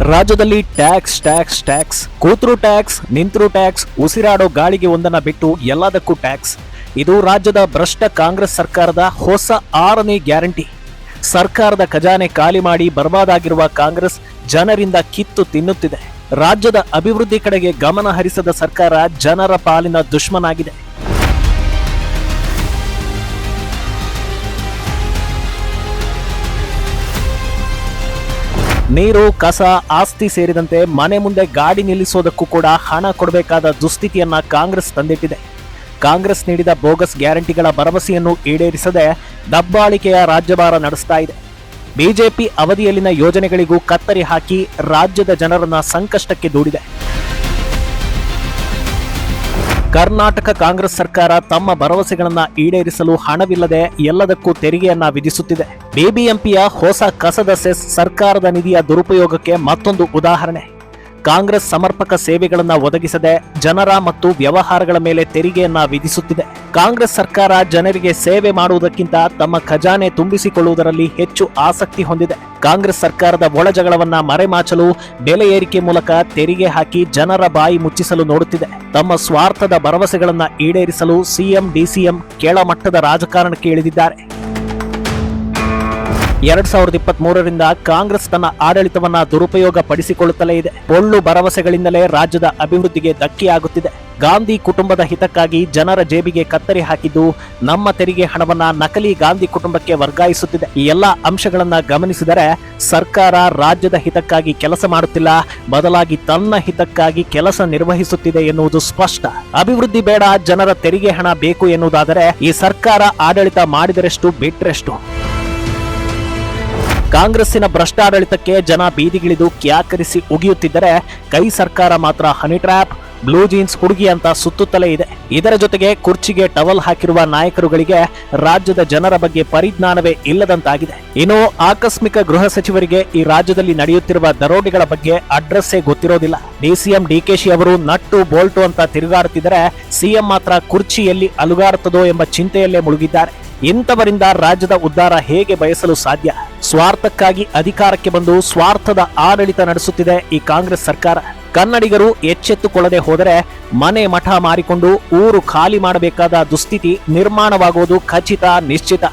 ರಾಜ್ಯದಲ್ಲಿ tax tax tax. ಕೂತ್ರು tax, ನಿಂತ್ರು ಟ್ಯಾಕ್ಸ್. ಉಸಿರಾಡೋ ಗಾಳಿಗೆ ಒಂದನ್ನ ಬಿಟ್ಟು ಎಲ್ಲದಕ್ಕೂ ಟ್ಯಾಕ್ಸ್. ಇದು ರಾಜ್ಯದ ಭ್ರಷ್ಟ ಕಾಂಗ್ರೆಸ್ ಸರ್ಕಾರದ ಹೊಸ ಆರನೇ ಗ್ಯಾರಂಟಿ. ಸರ್ಕಾರದ ಖಜಾನೆ ಖಾಲಿ ಮಾಡಿ ಬರ್ಬಾದಾಗಿರುವ ಕಾಂಗ್ರೆಸ್ ಜನರಿಂದ ಕಿತ್ತು ತಿನ್ನುತ್ತಿದೆ. ರಾಜ್ಯದ ಅಭಿವೃದ್ಧಿ ಕಡೆಗೆ ಗಮನ ಹರಿಸದ ಸರ್ಕಾರ ಜನರ ಪಾಲಿನ ದುಶ್ಮನಾಗಿದೆ. ನೀರು, ಕಸ, ಆಸ್ತಿ ಸೇರಿದಂತೆ ಮನೆ ಮುಂದೆ ಗಾಡಿ ನಿಲ್ಲಿಸೋದಕ್ಕೂ ಕೂಡ ಹಣ ಕೊಡಬೇಕಾದ ದುಸ್ಥಿತಿಯನ್ನ ಕಾಂಗ್ರೆಸ್ ತಂದಿಟ್ಟಿದೆ. ಕಾಂಗ್ರೆಸ್ ನೀಡಿದ ಬೋಗಸ್ ಗ್ಯಾರಂಟಿಗಳ ಭರವಸೆಯನ್ನು ಈಡೇರಿಸದೆ ದಬ್ಬಾಳಿಕೆಯ ರಾಜ್ಯಭಾರ ನಡೆಸ್ತಾ ಇದೆ. ಬಿಜೆಪಿ ಅವಧಿಯಲ್ಲಿನ ಯೋಜನೆಗಳಿಗೂ ಕತ್ತರಿ ಹಾಕಿ ರಾಜ್ಯದ ಜನರನ್ನ ಸಂಕಷ್ಟಕ್ಕೆ ದೂಡಿದೆ. ಕರ್ನಾಟಕ ಕಾಂಗ್ರೆಸ್ ಸರ್ಕಾರ ತಮ್ಮ ಭರವಸೆಗಳನ್ನ ಈಡೇರಿಸಲು ಹಣವಿಲ್ಲದೆ ಎಲ್ಲದಕ್ಕೂ ತೆರಿಗೆಯನ್ನ ವಿಧಿಸುತ್ತಿದೆ. ಬಿಬಿಎಂಪಿಯ ಹೊಸ ಕಸದ ಸೆಸ್ ಸರ್ಕಾರದ ನಿಧಿಯ ದುರುಪಯೋಗಕ್ಕೆ ಮತ್ತೊಂದು ಉದಾಹರಣೆ. ಕಾಂಗ್ರೆಸ್ ಸಮರ್ಪಕ ಸೇವೆಗಳನ್ನ ಒದಗಿಸದೆ ಜನರ ಮತ್ತು ವ್ಯವಹಾರಗಳ ಮೇಲೆ ತೆರಿಗೆಯನ್ನ ವಿಧಿಸುತ್ತಿದೆ. ಕಾಂಗ್ರೆಸ್ ಸರ್ಕಾರ ಜನರಿಗೆ ಸೇವೆ ಮಾಡುವುದಕ್ಕಿಂತ ತಮ್ಮ ಖಜಾನೆ ತುಂಬಿಸಿಕೊಳ್ಳುವುದರಲ್ಲಿ ಹೆಚ್ಚು ಆಸಕ್ತಿ ಹೊಂದಿದೆ. ಕಾಂಗ್ರೆಸ್ ಸರ್ಕಾರದ ಒಳಜಗಳವನ್ನ ಮರೆಮಾಚಲು ಬೆಲೆ ಏರಿಕೆ ಮೂಲಕ ತೆರಿಗೆ ಹಾಕಿ ಜನರ ಬಾಯಿ ಮುಚ್ಚಿಸಲು ನೋಡುತ್ತಿದೆ. ತಮ್ಮ ಸ್ವಾರ್ಥದ ಭರವಸೆಗಳನ್ನು ಈಡೇರಿಸಲು ಸಿಎಂ ಡಿಸಿಎಂ ಕೆಳಮಟ್ಟದ ರಾಜಕಾರಣಕ್ಕೆ ಇಳಿದಿದ್ದಾರೆ. ಎರಡ್ ಸಾವಿರದ ಇಪ್ಪತ್ತ್ ಮೂರರಿಂದ ಕಾಂಗ್ರೆಸ್ ತನ್ನ ಆಡಳಿತವನ್ನ ದುರುಪಯೋಗ ಪಡಿಸಿಕೊಳ್ಳುತ್ತಲೇ ಇದೆ. ಪೊಳ್ಳು ಭರವಸೆಗಳಿಂದಲೇ ರಾಜ್ಯದ ಅಭಿವೃದ್ಧಿಗೆ ಧಕ್ಕೆಯಾಗುತ್ತಿದೆ. ಗಾಂಧಿ ಕುಟುಂಬದ ಹಿತಕ್ಕಾಗಿ ಜನರ ಜೇಬಿಗೆ ಕತ್ತರಿ ಹಾಕಿದ್ದು ನಮ್ಮ ತೆರಿಗೆ ಹಣವನ್ನ ನಕಲಿ ಗಾಂಧಿ ಕುಟುಂಬಕ್ಕೆ ವರ್ಗಾಯಿಸುತ್ತಿದೆ. ಈ ಎಲ್ಲಾ ಅಂಶಗಳನ್ನ ಗಮನಿಸಿದರೆ ಸರ್ಕಾರ ರಾಜ್ಯದ ಹಿತಕ್ಕಾಗಿ ಕೆಲಸ ಮಾಡುತ್ತಿಲ್ಲ, ಬದಲಾಗಿ ತನ್ನ ಹಿತಕ್ಕಾಗಿ ಕೆಲಸ ನಿರ್ವಹಿಸುತ್ತಿದೆ ಎನ್ನುವುದು ಸ್ಪಷ್ಟ. ಅಭಿವೃದ್ಧಿ ಬೇಡ, ಜನರ ತೆರಿಗೆ ಹಣ ಬೇಕು ಎನ್ನುವುದಾದರೆ ಈ ಸರ್ಕಾರ ಆಡಳಿತ ಮಾಡಿದರೆಷ್ಟು ಬಿಟ್ರೆಷ್ಟು. ಕಾಂಗ್ರೆಸ್ಸಿನ ಭ್ರಷ್ಟಾಡಳಿತಕ್ಕೆ ಜನ ಬೀದಿಗಿಳಿದು ಕ್ಯಾಕರಿಸಿ ಉಗಿಯುತ್ತಿದ್ದರೆ ಕೈ ಸರ್ಕಾರ ಮಾತ್ರ ಹನಿ ಟ್ರ್ಯಾಪ್ ಬ್ಲೂ ಜೀನ್ಸ್ ಹುಡುಗಿ ಅಂತ ಸುತ್ತುತ್ತಲೇ ಇದೆ. ಇದರ ಜೊತೆಗೆ ಕುರ್ಚಿಗೆ ಟವಲ್ ಹಾಕಿರುವ ನಾಯಕರುಗಳಿಗೆ ರಾಜ್ಯದ ಜನರ ಬಗ್ಗೆ ಪರಿಜ್ಞಾನವೇ ಇಲ್ಲದಂತಾಗಿದೆ. ಇನ್ನು ಆಕಸ್ಮಿಕ ಗೃಹ ಸಚಿವರಿಗೆ ಈ ರಾಜ್ಯದಲ್ಲಿ ನಡೆಯುತ್ತಿರುವ ದರೋಡೆಗಳ ಬಗ್ಗೆ ಅಡ್ರೆಸ್ಸೇ ಗೊತ್ತಿರೋದಿಲ್ಲ. ಡಿಸಿಎಂ ಡಿಕೆಶಿ ಅವರು ನಟ್ಟು ಬೋಲ್ಟು ಅಂತ ತಿರುಗಾಡುತ್ತಿದ್ದರೆ ಸಿಎಂ ಮಾತ್ರ ಕುರ್ಚಿಯಲ್ಲಿ ಅಲುಗಾಡುತ್ತದೋ ಎಂಬ ಚಿಂತೆಯಲ್ಲೇ ಮುಳುಗಿದ್ದಾರೆ. ಇಂಥವರಿಂದ ರಾಜ್ಯದ ಉದ್ಧಾರ ಹೇಗೆ ಬಯಸಲು ಸಾಧ್ಯ? ಸ್ವಾರ್ಥಕ್ಕಾಗಿ ಅಧಿಕಾರಕ್ಕೆ ಬಂದು ಸ್ವಾರ್ಥದ ಆಡಳಿತ ನಡೆಸುತ್ತಿದೆ ಈ ಕಾಂಗ್ರೆಸ್ ಸರ್ಕಾರ. ಕನ್ನಡಿಗರು ಎಚ್ಚೆತ್ತುಕೊಳ್ಳದೆ ಹೋದರೆ ಮನೆ ಮಠ ಮಾರಿಕೊಂಡು ಊರು ಖಾಲಿ ಮಾಡಬೇಕಾದ ದುಸ್ಥಿತಿ ನಿರ್ಮಾಣವಾಗುವುದು ಖಚಿತ ನಿಶ್ಚಿತ.